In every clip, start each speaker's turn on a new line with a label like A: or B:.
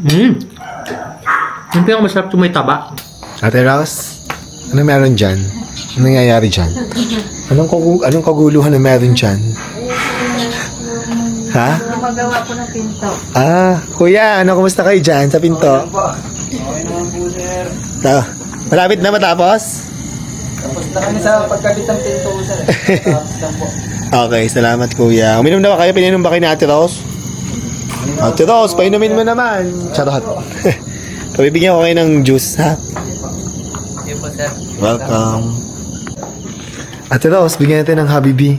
A: Mm. Yung pinakamasarap yung may taba.
B: Ate Ross, ano meron dyan? Ano nangyayari dyan? Anong, kagu- anong kaguluhan na meron dyan? Ha?
C: Magawa po ng pinto.
B: Ah, kuya, ano, kumusta kayo dyan sa pinto? Ta malapit na matapos?
D: Tapos na kami sa pagkabit ng pinto, sir. Tapos lang po.
B: Okay, salamat kuya. Uminom na ba kayo? Pininom ba kayo ni Ate Rose? Ate Rose, painumin mo naman. Charot. Pabibigyan ko kayo ng juice, ha?
D: Po, sir.
B: Welcome. Ate Rose, bigyan natin ng Habibi.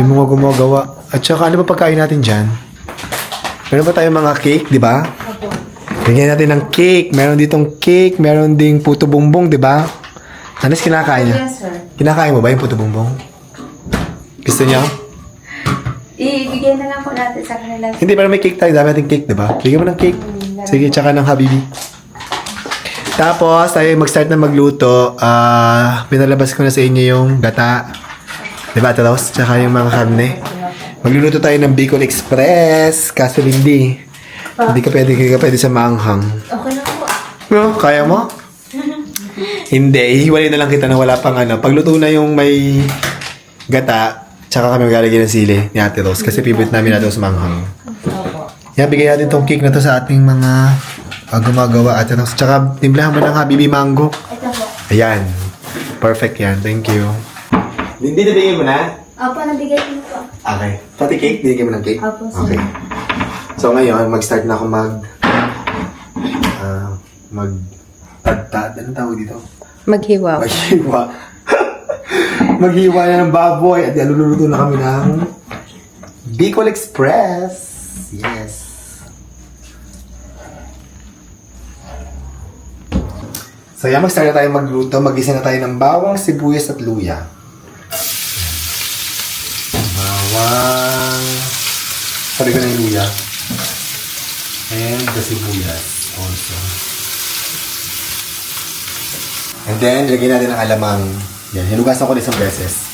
B: May mga gumagawa. At saka, ano ba pagkain natin dyan? Meron ba tayong mga cake, di ba? Bigyan natin ng cake. Meron ditong cake. Meron ding puto bumbong, di ba? Ano kinakain niya?
C: Yes, sir.
B: Kinakain mo ba yung puto bumbong? Gusto niyo?
C: Ibigay na lang po natin sa kanila.
B: Hindi, pero may cake tayo. Dami nating cake, di ba? Bigyan mo ng cake. Sige, tsaka ng Habibi. Tapos, tayo mag-start na magluto. Ah, pinalabas ko na sa inyo yung gata. Di ba, Taros? Tsaka yung mga karne. Magluluto tayo ng Bicol Express. Kaso hindi. Hindi ka pwede, hindi ka pwede sa maanghang.
C: Okay na po.
B: No, kaya mo? hindi, ihiwalay na lang kita na wala pang ano. Pagluto na yung may gata, tsaka kami maglalagay ng sili ni Ate Rose. Kasi favorite namin natin sa manghang. Yan, bigay natin tong cake na to sa ating mga uh, gumagawa Ate Rose. Tsaka timplahan mo ng Habibi Mango.
C: Ito po.
B: Ayan. Perfect yan. Thank you. Hindi, nabigay mo na?
C: Opo, nabigay ko na po.
B: Okay. Pati cake, binigay mo ng cake?
C: Opo, sir.
B: Okay. So ngayon, mag-start na ako mag... ah mag... Tagtad. Anong tawag dito?
C: Maghiwa.
B: Maghiwa. Maghiwa na ng baboy. At luluto na kami ng Bicol Express. Yes. So yan, mag-start na tayo magluto. Mag-isa na tayo ng bawang, sibuyas at luya. Bawang. Sabi ko yung luya. And the sibuyas also. And then, lagyan natin ng alamang. Yan, hinugasan ko na isang beses.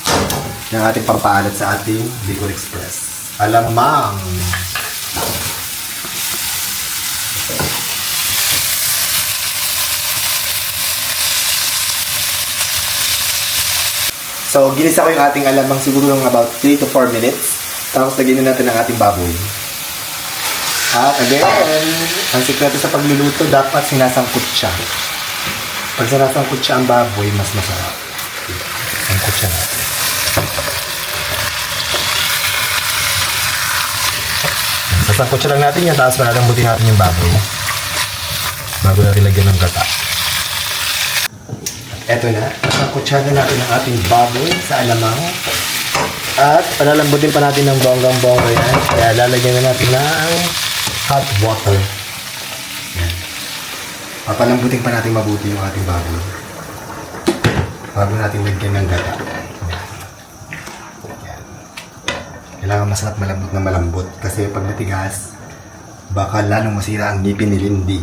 B: Ng ating pampaalat sa ating Bicol Express. Alamang. So, ginisa ko yung ating alamang siguro ng about 3 to 4 minutes. Tapos, lagyan na natin ang ating baboy. At again, ang sikreto sa pagluluto, dapat sinasangkot siya. Pag sinasangkot siya ang baboy, mas masarap. Sangkot siya natin. Sasangkot siya lang natin yan, tapos malalambutin natin yung baboy. Bago natin lagyan ng gata. Eto na, siya na natin ang ating baboy sa alamang. At palalambutin pa natin ng bonggang-bongga yan. Kaya lalagyan na natin ng hot water. Yan. Papalambutin pa natin mabuti yung ating baboy. Bago natin lagyan ng gata. Kailangan masarap malambot na malambot. Kasi pag natigas, baka lalong masira ang ngipin ni Lindy.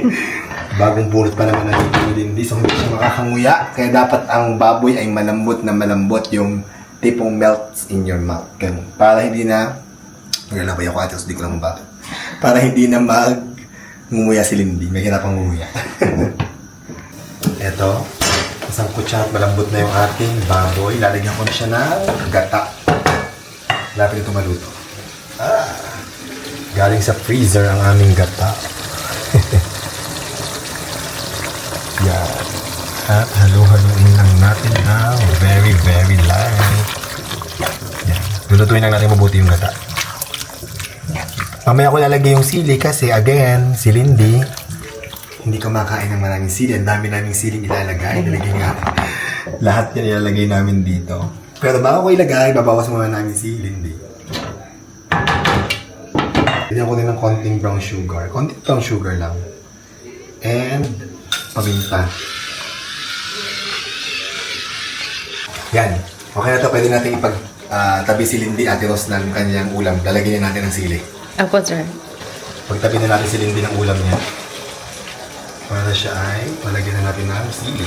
B: Bagong pulot pa naman ang ngipin ni Lindy. So hindi siya makakanguya. Kaya dapat ang baboy ay malambot na malambot yung tipong melts in your mouth. Ganun. Para hindi na Naglalabay ako ate, di ko lang bakit. Para hindi na mag ngumuya si Lindy. May hirapang ngumuya. Eto, isang kutsa at malambot na yung ating baboy. Lalagyan ko na siya ng gata. Lapit ito maluto. Ah, galing sa freezer ang aming gata. Yan. At halo-haloin lang natin na very, very light. Yan. Lulutuin lang natin mabuti yung gata. Mamaya ko lalagay yung sili kasi again, si Lindy, hindi kumakain ng maraming sili. Ang dami naming sili ilalagay. Ilalagay nga. Lahat yan ilalagay namin dito. Pero bago ko ilagay, babawas muna namin si Lindy. Bigyan ko din ng konting brown sugar. Konting brown sugar lang. And paminta. Yan. Okay na to. Pwede natin ipag ah, tabi si Lindy, Ate Ros ng kanyang ulam. Lalagyan na natin ng sili.
C: Opo, sir.
B: Pagtabi na natin si Lindy ng ulam niya. Para siya ay malagyan na natin ng sili.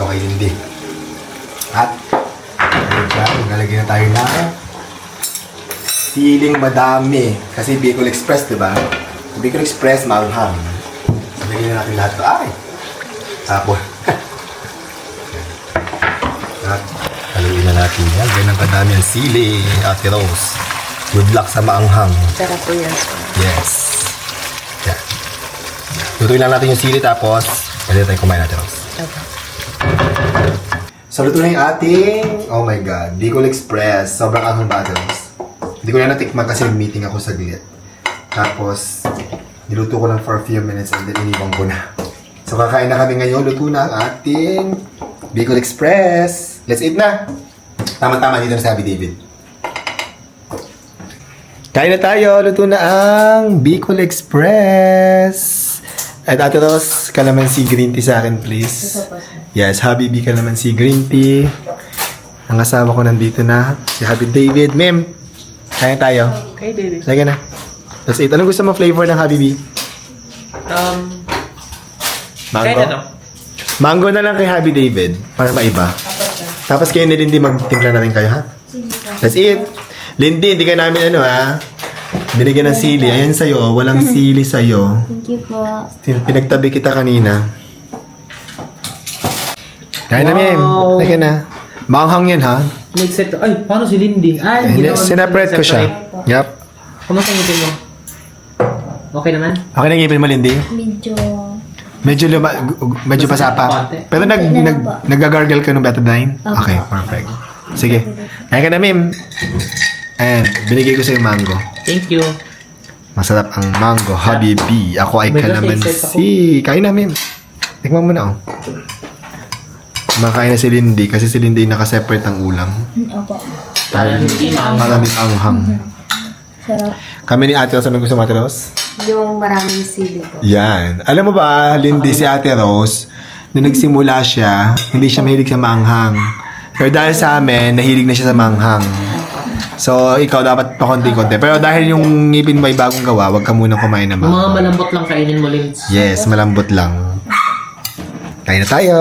B: Okay, Lindy. At, ayun siya, maglalagay na tayo ng siling madami. Kasi Bicol Express, di ba? Bicol Express, maanghang. Sabihin na natin lahat to. Ay! Tapos. At haluin na natin yan. Ganyan kadami ang sili, Ate Rose. Good luck sa maanghang.
C: Sarap po yan.
B: Yes. Yan. Lutuin lang natin yung sili tapos pwede tayo kumain natin, Rose. So, luto na yung ating, oh my God, Bicol Express. Sobrang anghang ba, Rose? Hindi ko na natikman kasi meeting ako saglit. Tapos, niluto ko lang for a few minutes and then iniwan ko na. So, kakain na kami ngayon. Luto na ang ating Bicol Express. Let's eat na! Tama-tama dito na sa Happy David. Kain na tayo. Luto na ang Bicol Express. At Ate Ros, kalamansi green tea sa akin, please. Yes, Habibi kalamansi green tea. Ang asawa ko nandito na, si Habib David. Ma'am, kain tayo.
A: Okay, David.
B: Sige na. Let's eat. Anong gusto mo flavor ng Habibi?
A: Um,
B: Mango?
A: kahit ano?
B: Mango na lang kay Happy David para maiba. Tapos kayo ni Lindy magtimpla na rin kayo, ha? That's it. Lindy, hindi ka namin ano, ha? Binigyan ng sili. Ayan sa'yo, oh. walang sili sa'yo.
C: Thank you po.
B: Tin- Pinagtabi kita kanina. Kaya na, ma'am.
A: Wow.
B: Teka na. Manghang yan, ha?
A: Next set. Ay, paano si Lindy? Ay, ginawa
B: ko siya.
A: separate.
B: Yup.
A: Kumusta ang ngipin mo? Okay naman?
B: Okay na ngipin mo, Lindy?
C: Medyo...
B: Medyo luma, gu- gu- medyo pasapa.
A: Konti.
B: Pero nag,
C: Konti na
B: nag,
C: lang po.
B: nagagargle ka ng betadine? Okay, perfect. Sige. Kaya ka na, ma'am. And, binigay ko sa'yo mango.
A: Thank you.
B: Masarap ang mango, Habibi. Ako ay
A: God,
B: kalamansi. Kain na, ma'am. Tikman mo na, oh. Kumakain na si Lindy kasi si Lindy nakaseparate ang ulam.
C: Opo.
A: Para hindi maanghang.
B: Maraming anghang.
C: Sarap.
B: Kami ni Ate Rose, ano gusto mo, Ate Rose?
C: Yung maraming sili po.
B: Yan. Alam mo ba, Lindy, si Ate Rose, nung nagsimula siya, hindi siya mahilig sa manghang. Pero dahil sa amin, nahilig na siya sa manghang. So, ikaw dapat pa konti-konti. Pero dahil yung ngipin mo ay bagong gawa, wag ka muna kumain ng
A: mga malambot lang kainin mo, Linds.
B: Yes, malambot lang. Kain na tayo.